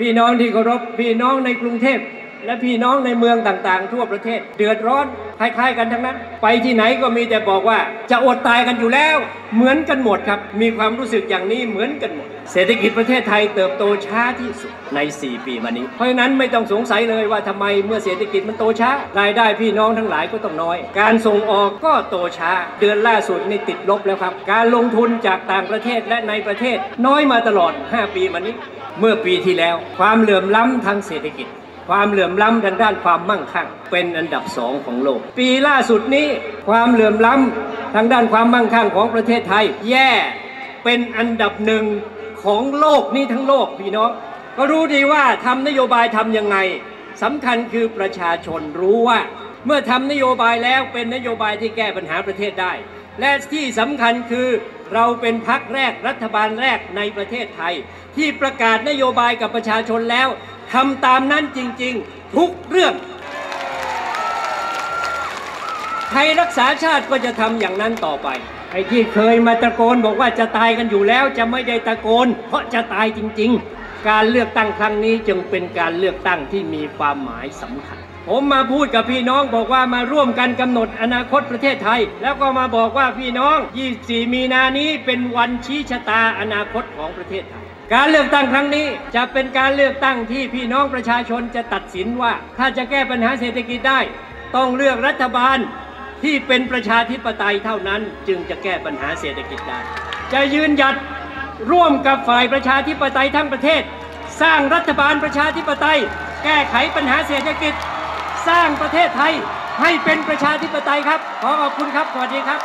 พี่น้องที่เคารพพี่น้องในกรุงเทพและพี่น้องในเมืองต่างๆ ทั่วประเทศ เดือดร้อนคล้ายๆกันทั้งนั้น ไปที่ไหนก็มีแต่บอกว่า จะอดตายกันอยู่แล้ว เหมือนกันหมดครับ มีความรู้สึกอย่างนี้เหมือนกันหมด เศรษฐกิจประเทศไทยเติบโตช้าที่สุดใน 4 ปีมานี้ เพราะฉะนั้นไม่ต้องสงสัยเลยว่าทำไมเมื่อเศรษฐกิจมันโตช้ารายได้พี่น้องทั้งหลายก็ต้องน้อย การส่งออกก็โตช้า เดือนล่าสุดนี่ติดลบแล้วครับ การลงทุนจากต่างประเทศและในประเทศ น้อยมาตลอด 5 ปีมานี้ เมื่อปีที่แล้ว ความเหลื่อมล้ำทางเศรษฐกิจ ความเหลื่อมล้ำทางด้านความมั่งคั่ง เป็นอันดับสองของโลก ปีล่าสุดนี้ความเหลื่อมล้ำทางด้านความมั่งคั่งของประเทศไทย แย่เป็นอันดับหนึ่งของโลกนี้ทั้งโลกพี่น้องก็รู้ดีว่าทำนโยบายทำยังไงสำคัญคือประชาชนรู้ว่า เมื่อทำนโยบายแล้วเป็นนโยบายที่แก้ปัญหาประเทศได้ และที่สำคัญคือเราเป็นพักแรกรัฐบาลแรกในประเทศไทย ที่ประกาศนโยบายกับประชาชนแล้วทำตามนั้นจริง ๆ ทุกเรื่องไทยรักษาชาติก็จะทำอย่างนั้นต่อไป ไอ้ที่เคยมาตะโกนบอกว่าจะตายกันอยู่แล้วจะไม่ได้ตะโกน เพราะจะตายจริง ๆ การเลือกตั้งครั้งนี้จึงเป็นการเลือกตั้งที่มีความหมายสำคัญ ผมมาพูดกับพี่น้องบอกว่ามาร่วมกันกำหนดอนาคตประเทศไทย แล้วก็มาบอกว่าพี่น้อง 24 มีนานี้เป็นวันชี้ชะตาอนาคตของประเทศไทยการเลือกตั้งครั้งนี้จะเป็นการเลือกตั้งที่พี่น้องประชาชนจะตัดสินว่า ถ้าจะแก้ปัญหาเศรษฐกิจได้ ต้องเลือกรัฐบาลที่เป็นประชาธิปไตยเท่านั้น จึงจะแก้ปัญหาเศรษฐกิจได้ จะยืนหยัด ร่วมกับฝ่ายประชาธิปไตยทั้งประเทศ สร้างรัฐบาลประชาธิปไตย แก้ไขปัญหาเศรษฐกิจ สร้างประเทศไทยให้เป็นประชาธิปไตยครับ ขอขอบคุณครับ สวัสดีครับ